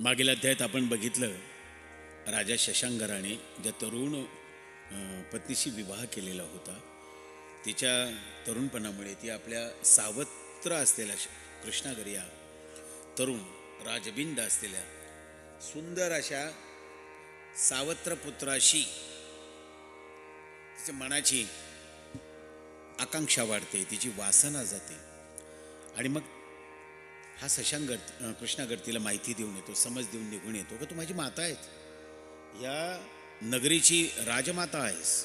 मागील अध्यायात आपण बघितलं राजा शशांकराने ज्या तरुण पत्नीशी विवाह केलेला होता तिच्या तरुणपणामुळे ती आपल्या सावत्र असलेल्या कृष्णागर या तरुण राजबिंद असलेल्या सुंदर अशा सावत्र पुत्राशी तिच्या मनाची आकांक्षा वाढते तिची वासना जाते. आणि मग हा शशांकर अं, तिला माहिती देऊन येतो समज देऊन निघून येतो. का तू माझी माता आहेत या नगरीची राजमाता आहेस.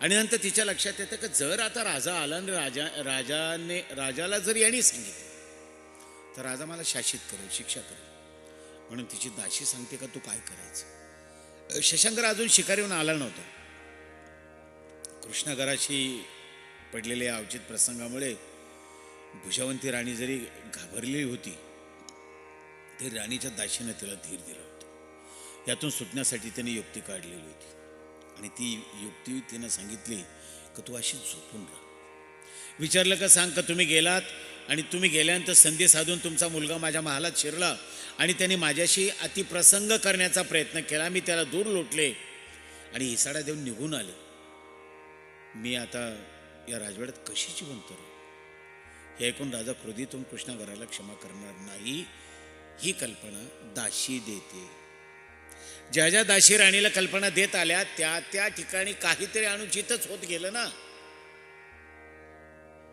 आणि नंतर तिच्या लक्षात येतं का जर आता राजा आला आणि राजा राजाने राजाला जर यांनी सांगितलं तर राजा मला शासित करेल शिक्षा करेल. म्हणून तिची दाशी सांगते का तू काय करायचं? शशांकर अजून शिकारीहून आला नव्हता. कृष्णागराशी पडलेल्या अवचित प्रसंगामुळे भुजावंती राणी जरी घाबरलेली होती तरी राणीच्या दाशीनं तिला धीर दिला होता. यातून सुटण्यासाठी त्याने युक्ती काढलेली होती. आणि ती युक्ती तिनं सांगितली की तू अशी झोपून राहा. विचारलं का सांग का तुम्ही गेलात? आणि तुम्ही गेल्यानंतर संधी साधून तुमचा मुलगा माझ्या महालात शिरला आणि त्याने माझ्याशी अतिप्रसंग करण्याचा प्रयत्न केला. मी त्याला दूर लोटले आणि हिसाडा देऊन निघून आले. मी आता या राजवाड्यात कशी जिवंत राहू? हे ऐकून राजा क्रोधीतून कृष्णागराला क्षमा करणार नाही ही कल्पना दाशी देते. ज्या ज्या दाशी राणीला कल्पना देत आल्या त्या त्या ठिकाणी काहीतरी अनुचितच होत गेलं ना.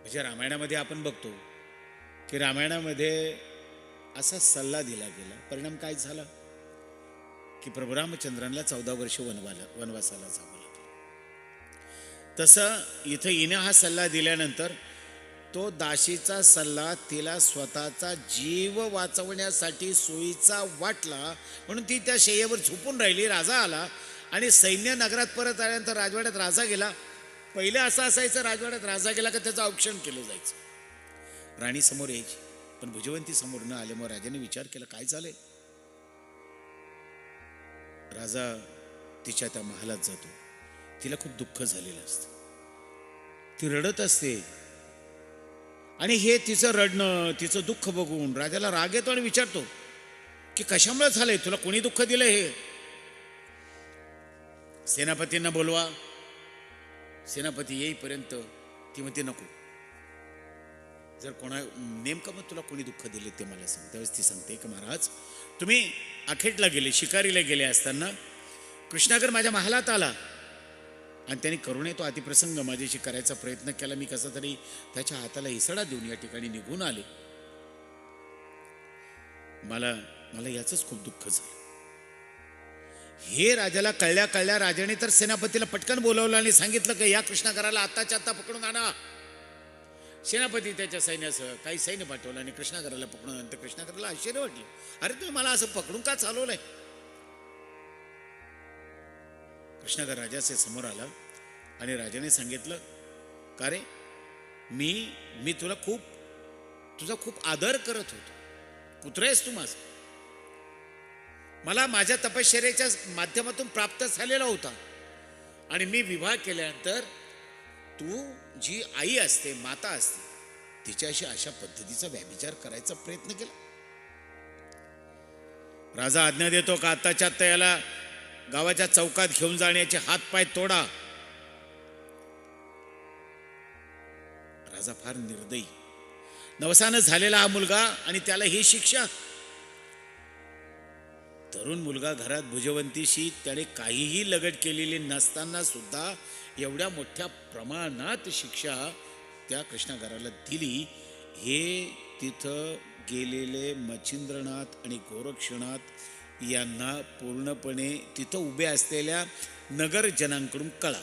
म्हणजे रामायणामध्ये आपण बघतो की रामायणामध्ये असा सल्ला दिला गेला. परिणाम काय झाला? की प्रभू रामचंद्रांना चौदा वर्ष वनवाला वनवासाला जावं लागलं. तसं इथं इनं हा सल्ला दिल्यानंतर तो दाशीचा सल्ला तिला स्वतःचा जीव वाचवण्यासाठी सोयीचा वाटला म्हणून ती त्या शय्येवर झोपून राहिली. राजा आला आणि सैन्य नगरात परत आल्यानंतर राजवाड्यात राजा गेला. पहिले असं असायचं राजवाड्यात राजा गेला का त्याचं औक्षण केलं जायचं. राणी समोर यायची. पण भुजवंती समोर न आल्यामुळे राजाने विचार केला काय झालंय? राजा तिच्या त्या महालात जातो. तिला खूप दुःख झालेलं असतं. ती रडत असते. आणि हे तिचं रडणं तिचं दुःख बघून राजाला राग येतो आणि विचारतो की कशामुळे झालंय? तुला कोणी दुःख दिलं हे? सेनापतींना बोलवा. सेनापती येईपर्यंत ती म्हणते नको. जर कोणा नेमकं मग तुला कोणी दुःख दिले ते मला सांग. त्यावेळेस ती सांगते की महाराज तुम्ही आखेटला गेले शिकारीला गेले असताना कृष्णागर माझ्या महालात आला. आणि त्याने करुणे तो अतिप्रसंग माझ्याशी करायचा प्रयत्न केला. मी कसा तरी त्याच्या हाताला इसडा देऊन या ठिकाणी निघून आले. मला मला याचंच खूप दुःख झालं. हे राजाला कळल्या कळल्या राजाने तर सेनापतीला पटकन बोलावलं आणि सांगितलं की या कृष्णागराला आत्ताच्या आत्ता पकडून आणा. सेनापती त्याच्या सैन्यासह काही सैन्य पाठवलं आणि कृष्णागराला पकडून आणलं. कृष्णागराला आश्चर्य वाटलं. अरे तुम्ही मला असं पकडून का चालवलंय? कृष्णगर राजाचे समोर आला आणि राजाने सांगितलं का रे मी मी तुला खूप तुझा खूप आदर करत होतो. पुत्र आहेस तू माझा. मला माझ्या तपश्चर्याच्या माध्यमातून प्राप्त झालेला होता. आणि मी विवाह केल्यानंतर तू जी आई असते माता असते तिच्याशी अशा पद्धतीचा व्याभिचार करायचा प्रयत्न केला. राजा आज्ञा देतो का आत्ताच्या आत्ता याला गावाच्या चौकात घेऊन जाण्याचे हातपाय तोडा. राजा फार निर्दयी. नवसानं झालेला हा मुलगा आणि त्याला ही शिक्षा. तरुण मुलगा घरात भुजवंतीशी त्याने काहीही लगट केलेली नसताना सुद्धा एवढ्या मोठ्या प्रमाणात शिक्षा त्या कृष्णागराला दिली. हे तिथं गेलेले मच्छिंद्रनाथ आणि गोरक्षनाथ यांना पूर्णपणे तिथं उभे असलेल्या नगरजनांकडून कळा.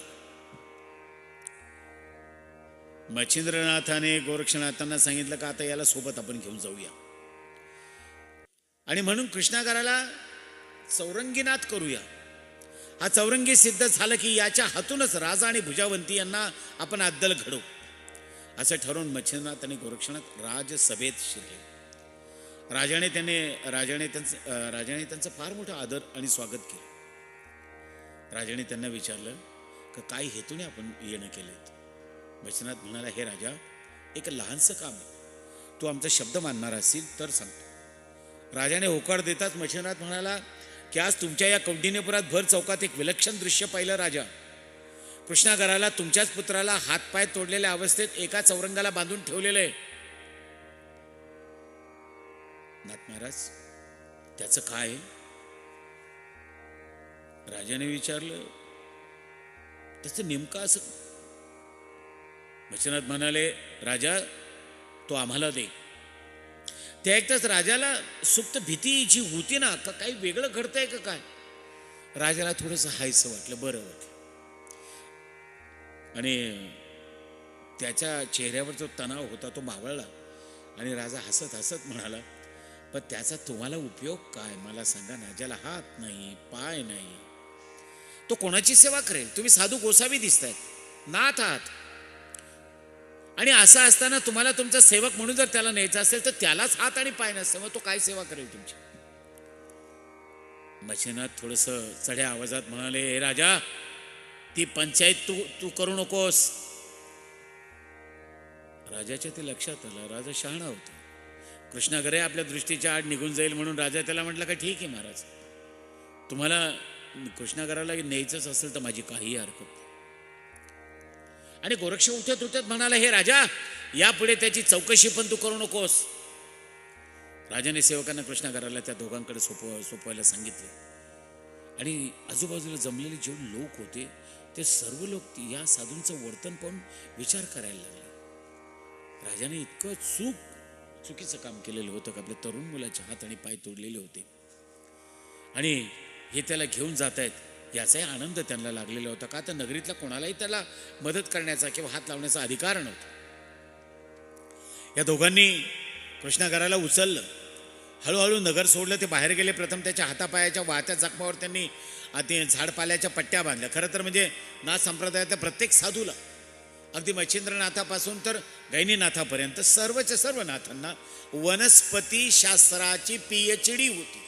मच्छिंद्रनाथाने गोरक्षनाथांना सांगितलं का आता याला सोबत आपण घेऊन जाऊया. आणि म्हणून कृष्णागाराला चौरंगीनाथ करूया. हा चौरंगी सिद्ध झालं की याच्या हातूनच राजा आणि भुजावंती यांना आपण अद्दल घडवू. असं ठरवून मच्छिंद्रनाथ आणि गोरक्षनाथ राजसभेत शिरले. राजाने त्याने राजाने त्यांचं राजाने त्यांचं फार मोठा आदर आणि स्वागत केलं. राजाने त्यांना विचारलं का काय हेतूने आपण येणं केलं मच्छिंद्रनाथ म्हणाला हे राजा एक लहानसं काम आहे. तू आमचा शब्द मानणार असेल तर सांगतो. राजाने होकार देताच मच्छिनाथ म्हणाला की आज तुमच्या या कौंडिन्यपुरात भर चौकात एक विलक्षण दृश्य पाहिलं राजा. कृष्णागराला तुमच्याच पुत्राला हातपाय तोडलेल्या अवस्थेत एका चौरंगाला बांधून ठेवलेलं आहे. नाथ महाराज त्याचं काय राजाने विचारलं त्याचं नेमकं असं मच्छिनाथ म्हणाले राजा तो आम्हाला दे. ते एकदाच राजाला सुप्त भीती जी होती ना का काही वेगळं घडतंय का काय? राजाला थोडंसं हायसं वाटलं बरं वाटलं. आणि त्याच्या चेहऱ्यावर जो तणाव होता तो मावळला. आणि राजा हसत हसत म्हणाला पण त्याचा तुम्हाला उपयोग काय? मला सांगा ना ज्याला हात नाही पाय नाही तो कोणाची सेवा करेल? तुम्ही साधू गोसावी दिसतायत. नाथ आहात. आणि असं असताना तुम्हाला तुमचा सेवक म्हणून जर त्याला न्यायचा असेल तर त्यालाच हात आणि पाय नसतं. मग तो काय सेवा करेल तुमची? मच्छिनाथ थोडस चढ्या आवाजात म्हणाले हे राजा ती पंचायत तू तू करू नकोस. राजाच्या ते लक्षात आलं. राजा शहाणा होता. कृष्णागरे आपल्या दृष्टीच्या आड निघून जाईल म्हणून राजा त्याला म्हटलं का ठीक आहे महाराज. तुम्हाला कृष्णागराला न्यायचंच असेल तर माझी काही हरकत नाही. आणि गोरक्ष उठत उठत म्हणाला हे राजा यापुढे त्याची चौकशी पण तू करू नकोस. राजाने सेवकांना कृष्णागराला त्या दोघांकडे सोपव सोपवायला सांगितलं. आणि आजूबाजूला जमलेले जे लोक होते ते सर्व लोक या साधूंचं वर्तन पाहून विचार करायला लागले. राजाने इतकं चूक चुकीचं काम केलेलं होतं का? आपल्या तरुण मुलाचे हात आणि पाय तोडलेले होते. आणि हे त्याला घेऊन जात आहेत याचाही आनंद त्यांना लागलेला होता का? तर नगरीतल्या कोणालाही त्याला मदत करण्याचा किंवा हात लावण्याचा अधिकार नव्हता. या दोघांनी कृष्णागराला उचललं. हळूहळू नगर सोडलं ते बाहेर गेले. प्रथम त्याच्या हातापायाच्या वाहत्या जखमावर त्यांनी आ, ते झाडपाल्याच्या पट्ट्या बांधल्या. खरं तर म्हणजे नाथ संप्रदायातल्या प्रत्येक साधूला. अगदी मच्छिंद्रनाथापासून तर गैनीनाथापर्यंत सर्वच्या सर्व नाथांना वनस्पती शास्त्राची पीएच डी होती.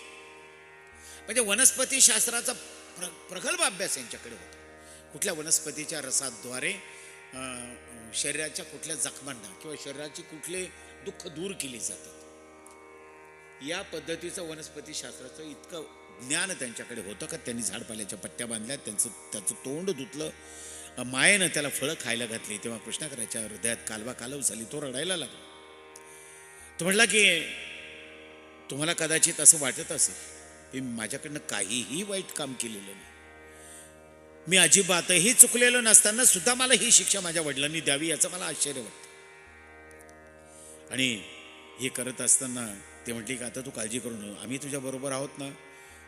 म्हणजे वनस्पती शास्त्राचा प्र प्रगल्भ अभ्यास यांच्याकडे होता. कुठल्या वनस्पतीच्या रसाद्वारे शरीराच्या कुठल्या जखमांना किंवा शरीराची कुठले दुःख दूर केली जातात. या पद्धतीचं वनस्पती शास्त्राचं इतकं ज्ञान त्यांच्याकडे होतं का? त्यांनी झाडपाल्याच्या पट्ट्या बांधल्या त्यांचं त्याचं तोंड धुतलं मायेनं त्याला फळं खायला घातली. तेव्हा कृष्णाकराच्या हृदयात कालवा कालव झाली. तो रडायला लागला. तो म्हटला की तुम्हाला कदाचित असं वाटत असेल की माझ्याकडनं काहीही वाईट काम केलेलं नाही. मी अजिबातही चुकलेलो नसताना सुद्धा मला ही शिक्षा माझ्या वडिलांनी द्यावी याचं मला आश्चर्य वाटतं. आणि हे करत असताना ते म्हटले की आता तू काळजी करू नये आम्ही तुझ्या बरोबर आहोत ना.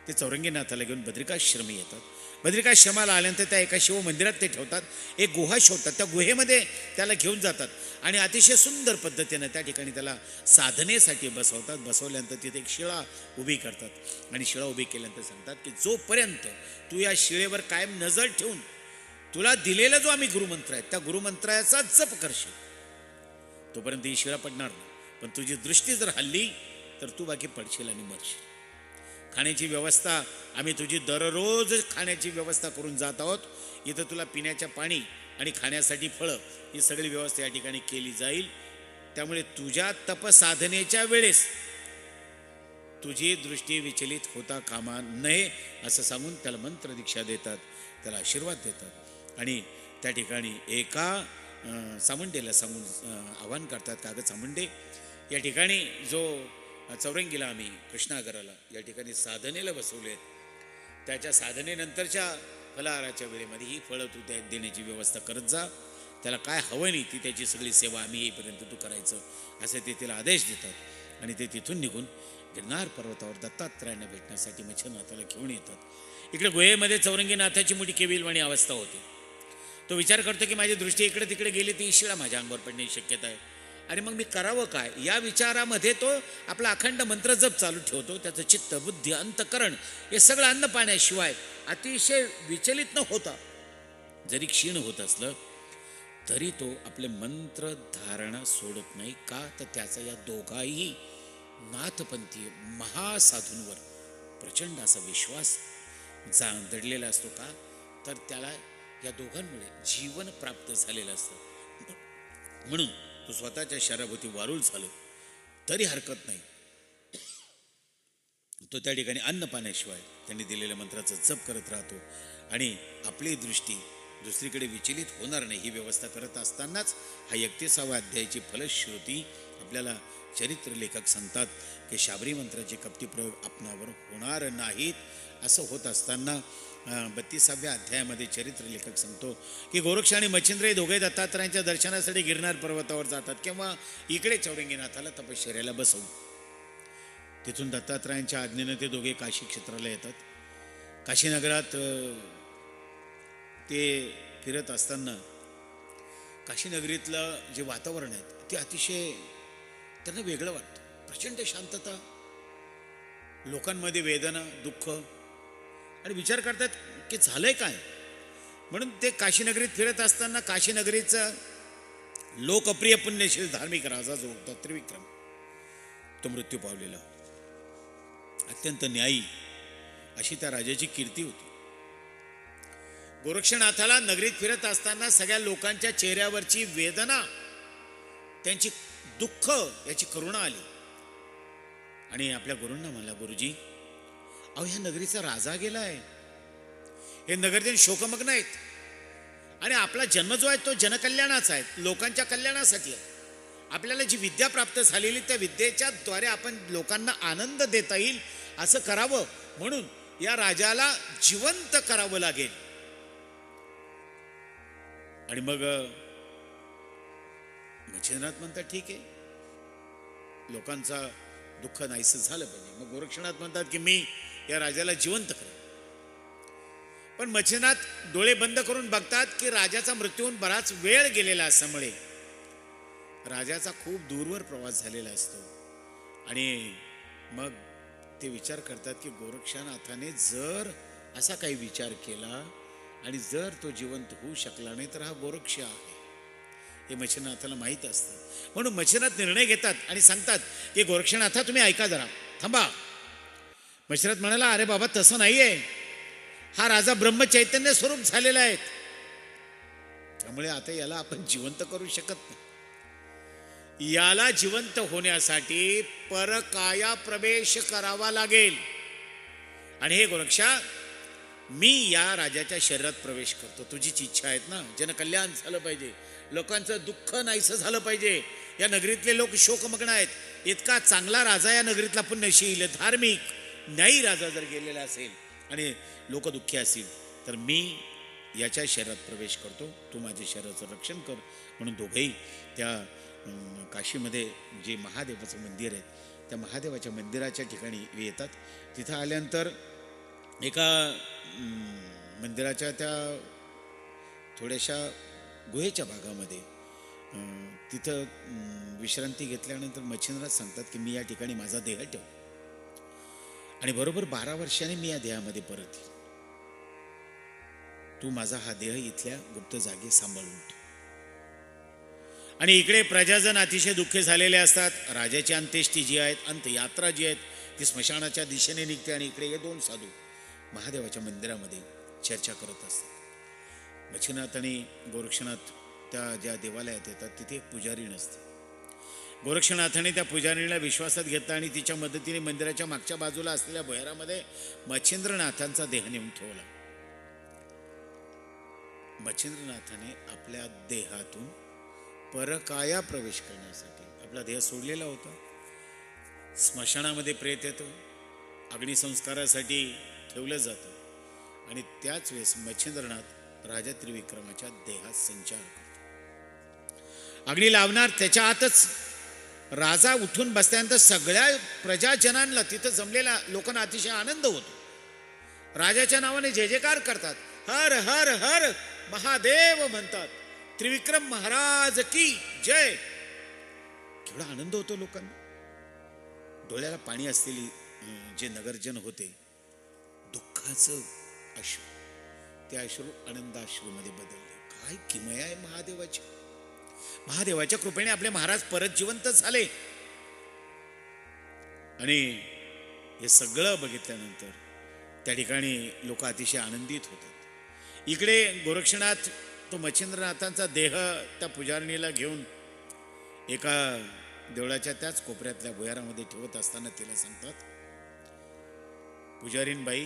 ते चौरंगीनाथाला घेऊन बद्रिकाश्रमी येतात. बद्रिकाश्रमाला आल्यानंतर त्या एका शिव मंदिरात ते ठेवतात. एक गुहा शोधतात. त्या गुहेमध्ये त्याला घेऊन जातात. आणि अतिशय सुंदर पद्धतीनं त्या ठिकाणी त्याला साधनेसाठी बसवतात. बसवल्यानंतर तिथे एक शिळा उभी करतात. आणि शिळा उभी केल्यानंतर सांगतात की जोपर्यंत तू या शिळेवर कायम नजर ठेवून तुला दिलेला जो आम्ही गुरुमंत्र आहे त्या गुरुमंत्राचा जप करशील तोपर्यंत ही शिळा पडणार नाही. पण तुझी दृष्टी जर हल्ली तर तू बाकी पडशील आणि मरशील. खाण्याची व्यवस्था आम्ही तुझी दररोज खाण्याची व्यवस्था करून जात आहोत. इथं तुला पिण्याच्या पाणी आणि खाण्यासाठी फळं ही सगळी व्यवस्था या ठिकाणी केली जाईल. त्यामुळे तुझ्या तपसाधनेच्या वेळेस तुझी दृष्टी विचलित होता कामा नये असं सांगून त्याला मंत्र दीक्षा देतात त्याला आशीर्वाद देतात. आणि त्या ठिकाणी एका सामुंडेला सांगून आवाहन करतात कागद सामुंडे या ठिकाणी जो चौरंगीला आम्ही कृष्णागराला या ठिकाणी साधनेला बसवले आहेत. त्याच्या साधनेनंतरच्या फलाहाराच्या वेळेमध्ये ही फळं तू त्या देण्याची व्यवस्था करत जा. त्याला काय हवं नाही ती त्याची सगळी सेवा आम्ही येईपर्यंत तू करायचं असे ते तिला आदेश देतात. आणि ते तिथून निघून गिरनार पर्वतावर दत्तात्रयाने भेटण्यासाठी मच्छरनाथाला घेऊन येतात. इकडे गुहेमध्ये चौरंगीनाथाची मोठी केविलवाणी अवस्था होती. तो विचार करतो की माझी दृष्टी इकडे तिकडे गेली ती शिळा माझ्या अंगावर पडण्याची शक्यता आहे. आणि मग मी करावं काय? या विचारामध्ये तो आपला अखंड मंत्र जप चालू ठेवतो त्याचं चित्त बुद्धी अंतकरण हे सगळं अन्न पाण्याशिवाय अतिशय विचलित न होता जरी क्षीण होत असलं तरी तो आपले मंत्र धारणा सोडत नाही. का? तर त्याचा या दोघाही नाथपंथी महासाधूंवर प्रचंड असा विश्वास जा दडलेला असतो का? तर त्याला या दोघांमुळे जीवन प्राप्त झालेलं असतं. म्हणून तो स्वतःच्या शराभूती वारूळ झालं. तरी हरकत नाही. तो त्या ठिकाणी अन्न पाण्याशिवाय त्यांनी दिलेल्या मंत्राचा जप करत राहतो. आणि आपली दृष्टी दुसरीकडे विचलित होणार नाही ही व्यवस्था करत असतानाच हा एकतीसावा अध्यायाची फलश्रुती आपल्याला चरित्र लेखक सांगतात की शाबरी मंत्राचे कपटी प्रयोग आपणावर होणार नाहीत. असं होत असताना बत्तीसाव्या अध्यायामध्ये चरित्र लेखक सांगतो की गोरक्ष आणि मच्छिंद्र हे दोघे दत्तात्रयांच्या दर्शनासाठी गिरनार पर्वतावर जातात किंवा इकडे चौरंगीनाथाला तपश्चर्याला बसवून. तिथून दत्तात्रयांच्या आज्ञेनं ते दोघे काशी क्षेत्राला येतात. काशीनगरात ते फिरत असताना काशीनगरीतलं जे वातावरण आहे ते अतिशय त्यांना वेगळं वाटतं. प्रचंड शांतता लोकांमध्ये वेदना दुःख आणि विचार करतात की झालंय काय? म्हणून ते काशीनगरीत फिरत असताना काशीनगरीचा लोकप्रिय पुण्यशील धार्मिक राजा जो होता त्रिविक्रम तो मृत्यू पावलेला अत्यंत न्यायी अशी त्या राजाची कीर्ती होती. गोरक्षनाथाला नगरीत फिरत असताना सगळ्या लोकांच्या चेहऱ्यावरची वेदना त्यांची दुःख याची करुणा आली. आणि आपल्या गुरूंना म्हणला गुरुजी अहो ह्या नगरीचा राजा गेलाय. हे नगरजन शोकमग्न आहेत. आणि आपला जन्म जो आहे तो जनकल्याणाचा आहे. लोकांच्या कल्याणासाठी आहे. आपल्याला जी विद्या प्राप्त झालेली त्या विद्येच्या द्वारे आपण लोकांना आनंद देता येईल असं करावं. म्हणून या राजाला जिवंत करावं लागेल. आणि मग मच्छिंद्रनाथ म्हणतात ठीक आहे. लोकांचा दुःख नाहीसं झालं पाहिजे. मग गोरक्षनाथ म्हणतात की मी या राजाला जिवंत करेन पण मच्छिंद्रनाथ डोळे बंद करून बघतात की राजाचा मृत्यू होऊन बराच वेळ गेलेला असल्यामुळे राजाचा खूप दूरवर प्रवास झालेला असतो. आणि मग ते विचार करतात की गोरक्षनाथाने जर असा काही विचार केला आणि जर तो जिवंत होऊ शकला नाही तर हा गोरक्ष आहे. हे मच्छिनाथाला माहीत असतं. म्हणून मच्छिनाथ निर्णय घेतात आणि सांगतात की गोरक्षनाथा तुम्ही ऐका जरा. थांबा. मच्छिनाथ म्हणाला अरे बाबा तसं नाही आहे हा राजा ब्रह्मचैतन्य स्वरूप झालेला आहे. त्यामुळे आता याला आपण जिवंत करू शकत नाही. याला जिवंत होण्यासाठी परकाया प्रवेश करावा लागेल. आणि हे गोरक्षा मी या राजाच्या शरीरात प्रवेश करतो. तुझीच इच्छा आहेत ना? जनकल्याण झालं पाहिजे. लोकांचं दुःख नाहीसं झालं पाहिजे. या नगरीतले लोक शोकमग्न आहेत. इतका चांगला राजा या नगरीतला पुण्यशील धार्मिक. न्यायी राजा जर गेलेला असेल आणि लोक दुःखी असतील तर मी याच्या शरीरात प्रवेश करतो. तू माझ्या शरीराचं रक्षण कर. म्हणून दोघंही त्या काशीमध्ये जे महादेवाचं मंदिर आहे त्या महादेवाच्या मंदिराच्या ठिकाणी येतात. तिथं आल्यानंतर एका मंदिराच्या त्या थोड्याशा गुहेच्या भागामध्ये तिथं विश्रांती घेतल्यानंतर मच्छिंद्रात सांगतात की मी या ठिकाणी माझा देह ठेव आणि बरोबर बारा वर्षाने मी या देहामध्ये परत येईल तू माझा हा देह इथल्या गुप्त जागी सांभाळून ठेव. आणि इकडे प्रजाजन अतिशय दुःखी झालेले असतात. राजाची अंत्येष्टी जी आहेत अंत्ययात्रा जी आहेत ती स्मशानाच्या दिशेने निघते आणि इकडे हे दोन साधू महादेवाच्या मंदिरामध्ये चर्चा करत असतात. मच्छिनाथ आणि गोरक्षनाथ त्या ज्या देवालयात येतात तिथे पुजारी नसते गोरक्षनाथाने त्या पुजारीला विश्वासात घेतला आणि तिच्या मदतीने मंदिराच्या मागच्या बाजूला असलेल्या भुयारामध्ये मच्छिंद्रनाथांचा देह नेऊन ठेवला. मच्छिंद्रनाथाने आपल्या देहातून परकाया प्रवेश करण्यासाठी आपला देह सोडलेला होता. स्मशानामध्ये प्रेत येतो. अग्निसंस्कारासाठी ठेवलं जातं. आणि त्याच वेळेस मच्छिंद्रनाथ राजा त्रिविक्रमाच्या देहात संचार करतो. अग्नी लावणार त्याच्या आतच राजा उठून बसल्यानंतर सगळ्या प्रजाजनांना तिथं जमलेल्या लोकांना अतिशय आनंद होतो. राजाच्या नावाने जय जयकार करतात. हर हर हर महादेव म्हणतात. त्रिविक्रम महाराज की जय. केवढा आनंद होतो लोकांना. डोळ्याला पाणी असलेली जे नगरजन होते दुःखाचं अश्रू ते अश्रू आनंदाश्रूमध्ये बदलले. काय किमया आहे महादेवाची. महादेवाच्या कृपेने आपले महाराज परत जिवंत झाले. आणि हे सगळं बघितल्यानंतर त्या ठिकाणी लोक अतिशय आनंदित होतात. इकडे गोरक्षनाथ तो मच्छिंद्रनाथांचा देह त्या पुजारणीला घेऊन एका देवळाच्या त्याच कोपऱ्यातल्या भुयारामध्ये ठेवत असताना तिला सांगतात पुजारीनबाई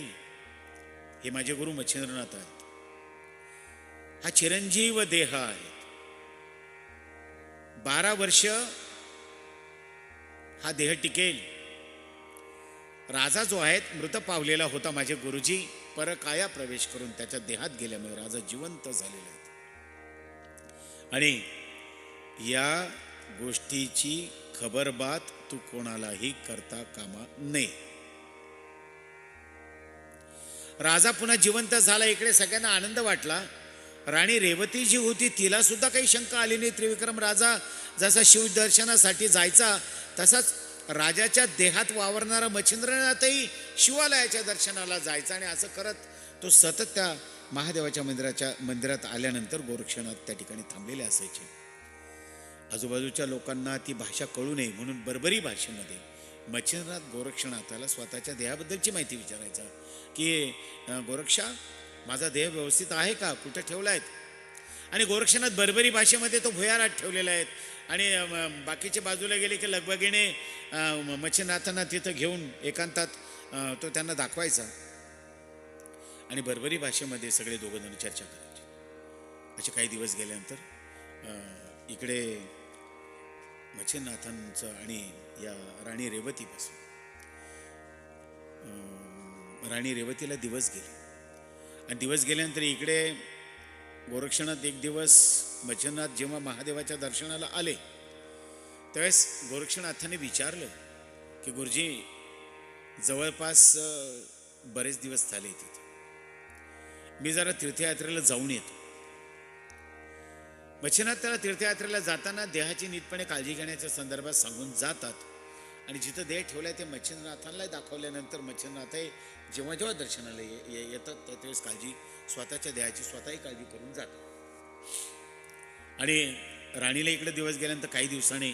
हे माझे गुरु मच्छिंद्रनाथ आहेत. हा चिरंजीव देह आहे. बारा वर्ष हा देह टिकेल. राजा जो आहे मृत पावलेला होता माझे गुरुजी. परकाया प्रवेश करून त्याच्या देहात गेल्यामुळे राजा जिवंत झालेला आहे. आणि या गोष्टीची खबरबात तू कोणालाही करता कामा नये. राजा पुन्हा जिवंत झाला इकडे सगळ्यांना आनंद वाटला. राणी रेवती जी होती तिला सुद्धा काही शंका आली नाही. त्रिविक्रम राजा जसा शिवदर्शनासाठी जायचा तसाच राजाच्या देहात वावरणारा मच्छिंद्रनाथही शिवालयाच्या दर्शनाला जायचा आणि असं करत तो सतत त्या महादेवाच्या मंदिराच्या मंदिरात आल्यानंतर गोरक्षनाथ त्या ठिकाणी थांबलेले असायचे. आजूबाजूच्या लोकांना ती भाषा कळू नये म्हणून बरबरी भाषेमध्ये मच्छिंद्रनाथ गोरक्षनाथाला स्वतःच्या देहाबद्दलची माहिती विचारायचा की गोरक्षा माझा देह व्यवस्थित आहे का? कुठं ठेवला आहेत आणि गोरक्षनाथ बरबरी भाषेमध्ये तो भुयारात ठेवलेला आहेत आणि बाकीच्या बाकीचे बाजूला गेले की लगबगीने अं, तिथं घेऊन एकांतात तो त्यांना दाखवायचा. आणि बरबरी भाषेमध्ये सगळे दोघं जण चर्चा करायचे. असे काही दिवस गेल्यानंतर इकडे मच्छिंद्रनाथांचं आणि या राणी रेवतीपासून राणी रेवतीला दिवस गेले. आणि दिवस गेल्यानंतर इकडे गोरक्षनाथ एक दिवस मच्छिंद्रनाथ जेव्हा महादेवाच्या दर्शनाला आले त्यावेळेस गोरक्षनाथाने विचारलं की गुरुजी जवळपास बरेच दिवस झाले तिथे मी जरा तीर्थयात्रेला जाऊन येतो. मच्छिनाथ त्याला तीर्थयात्रेला जाताना देहाची नीटपणे काळजी घेण्याच्या संदर्भात सांगून जातात आणि जिथं देह ठेवलाय ते मच्छिंद्रनाथांना दाखवल्यानंतर मच्छिंद्रनाथ जेव्हा जेव्हा दर्शनाला ये- येतात त्या त्यावेळेस काळजी स्वतःच्या देहाची स्वतःही काळजी करून जातात. आणि राणीला इकडे दिवस गेल्यानंतर काही दिवसांनी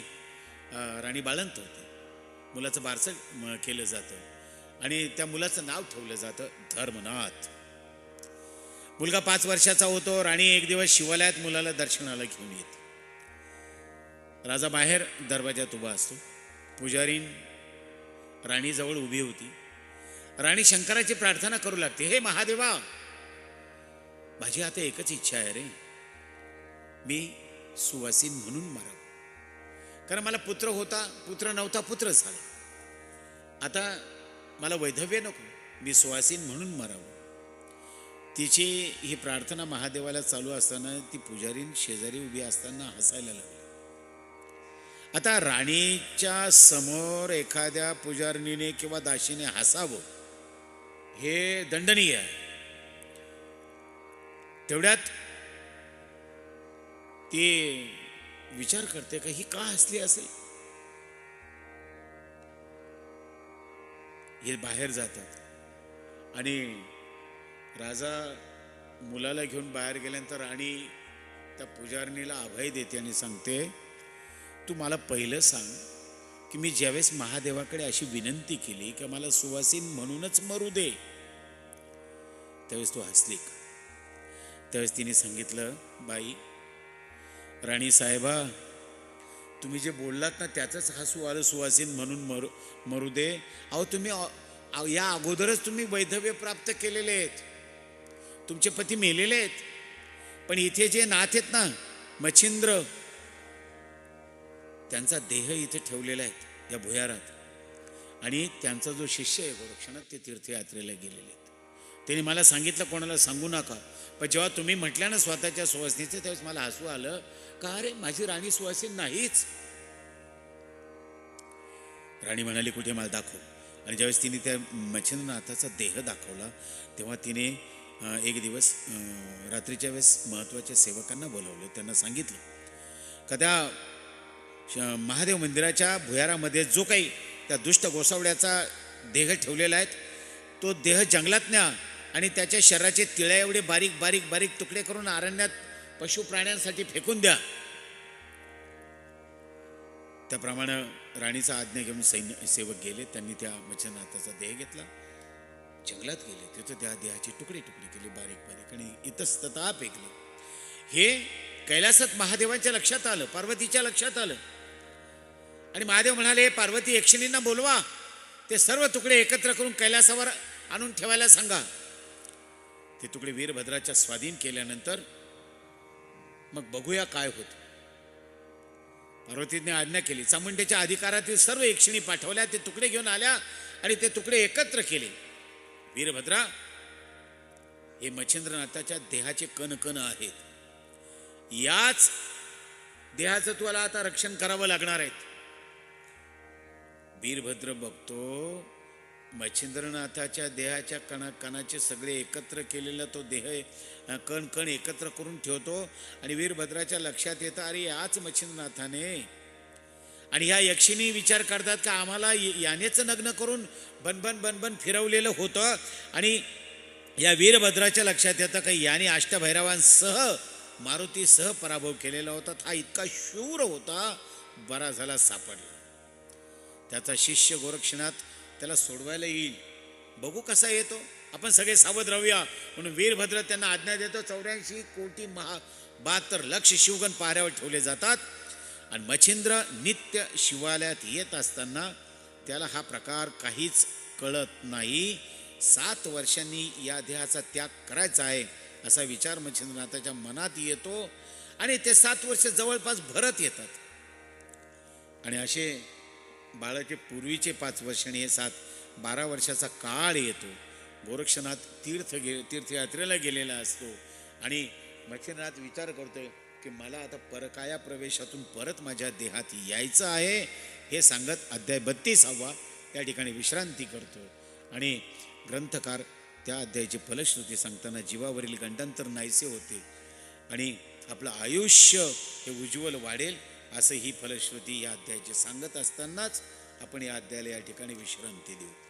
राणी बाळंत होते. मुलाचं बारसं म- केलं जातं. आणि त्या मुलाचं नाव ठेवलं जातं धर्मनाथ. मुलगा पाच वर्षाचा होतो राणी एक दिवस शिवालयात मुलाला दर्शनाला घेऊन येते. राजा बाहेर दरवाजात उभा असतो. पुजारीन राणीजवळ उभी होती. राणी शंकराची प्रार्थना करू लागते. हे महादेवा माझी आता एकच इच्छा आहे रे. मी सुवासीन म्हणून मराव. कारण मला पुत्र होता पुत्र नव्हता पुत्र झाला. आता मला वैधव्य नको. मी सुवासीन म्हणून मरावं. तिची ही प्रार्थना महादेवाला चालू असताना ती पुजारीन शेजारी उभी असताना हसायला लागली. आता राणीच्या समोर एखाद्या पुजारणीने किंवा दाशीने हसावं. हे दंडनीय. तेवढ्यात ती विचार करते का ही का हसली असेल? हे बाहेर जातात. आणि राजा मुलाला घेऊन बाहेर गेल्यानंतर राणी त्या पुजारणीला अभय देते आणि सांगते तू मला पहिलं सांग की मी ज्यावेळेस महादेवाकडे अशी विनंती केली की मला सुवासीन म्हणूनच मरू दे. त्यावेळेस तू हसली का त्यावेळेस तिने सांगितलं बाई राणी साहेबा तुम्ही जे बोललात ना त्याचंच हसू आलं सुवासीन म्हणून मरू मरू दे. अहो तुम्ही या अगोदरच तुम्ही वैधव्य प्राप्त केलेले आहेत. तुमचे पती मेलेले आहेत. पण इथे जे नाथ आहेत ना मच्छिंद्र त्यांचा देह इथे ठेवलेला आहे या भुयारात. आणि त्यांचा जो शिष्य आहे गोरक्षणात ते तीर्थयात्रेला गेलेले आहेत. त्यांनी मला सांगितलं कोणाला सांगू नका. पण जेव्हा तुम्ही म्हटल्या ना स्वतःच्या सुवासिनीचं त्यावेळेस मला हसू आलं. का अरे माझी राणी सुवासीन नाहीच. राणी म्हणाली कुठे मला दाखव. आणि ज्यावेळेस तिने त्या मच्छिंद्रनाथाचा देह दाखवला तेव्हा तिने एक दिवस रात्रीच्या वेळेस महत्त्वाच्या सेवकांना बोलावलं. त्यांना सांगितलं का त्या श- महादेव मंदिराच्या भुयारामध्ये जो काही त्या दुष्ट गोसावड्याचा देह ठेवलेला आहे तो देह जंगलात न्या. आणि त्याच्या शरीराचे तिळ्या एवढे बारीक बारीक बारीक तुकडे करून अरण्यात पशु प्राण्यांसाठी फेकून द्या. त्याप्रमाणे राणीचा आज्ञा घेऊन सैन्य सेवक गेले. त्यांनी त्या मच्छनाथाचा देह घेतला. जंगलात गेले. तिथं त्या देहाचे तुकडे तुकडे केले बारीक बारीक आणि इतस्तता फेकले. हे कैलासात महादेवांच्या लक्षात आलं पार्वतीच्या लक्षात आलं. आणि महादेव म्हणाले पार्वती यक्षिणींना बोलवा. ते सर्व तुकडे एकत्र करून कैलासावर आणून ठेवायला सांगा. ते तुकडे वीरभद्राच्या स्वाधीन केल्यानंतर मग बघूया काय होत. पार्वतीने आज्ञा केली. चामुंडेच्या अधिकारातील सर्व एकशिणी पाठवल्या ते तुकडे घेऊन आल्या आणि ते तुकडे एकत्र केले. वीरभद्रा हे मच्छिंद्रनाथाच्या देहाचे कण कण आहेत. याच देहाचं तुला आता रक्षण करावं लागणार आहेत. वीरभद्र बघतो मच्छिंद्रनाथाच्या देहाच्या कणा कणाचे सगळे एकत्र केलेला तो देह कण कण एकत्र करून ठेवतो आणि वीरभद्राच्या लक्षात येतं अरे याच मच्छिंद्रनाथाने. आणि ह्या यक्षिणी विचार करतात का आम्हाला यानेचं यानेच नग्न करून बनबन बनबन फिरवलेलं होतं. आणि या वीरभद्राच्या लक्षात येतं का याने अष्टभैरवांसह मारुतीसह पराभव केलेला होता. हा इतका शूर होता बरा झाला सापडला. त्याचा शिष्य गोरक्षनाथ त्याला सोडवायला येईल. बघू कसा येतो. आपण सगळे सावध राहूया. म्हणून वीरभद्र त्यांना आज्ञा देतो. चौऱ्याऐंशी कोटी महा बहात्तर लक्ष शिवगण पाऱ्यावर ठेवले जातात. आणि मच्छिंद्र नित्य शिवालयात येत असताना त्याला हा प्रकार काहीच कळत नाही. सात वर्षांनी या देहाचा त्याग करायचा आहे असा विचार मच्छिंद्रनाथाच्या मनात येतो. आणि ते सात वर्ष जवळपास भरत येतात. आणि असे बाळाचे पूर्वीचे पाच वर्ष आणि हे सात बारा वर्षाचा काळ येतो. गोरक्षनाथ तीर्थ गे तीर्थयात्रेला गेलेला असतो. आणि मच्छिंद्रनाथ विचार करतोय की मला आता परकाया प्रवेशातून परत माझ्या देहात यायचं आहे हे सांगत अध्याय बत्तीसावा त्या ठिकाणी विश्रांती करतो. आणि ग्रंथकार त्या अध्यायाची फलश्रुती सांगताना जीवावरील गंडांतर नाहीसे होते. आणि आपलं आयुष्य हे उज्ज्वल वाढेल असं ही फलश्रुती या अध्यायाची सांगत असतानाच आपण या अध्यायाला या ठिकाणी विश्रांती देऊ.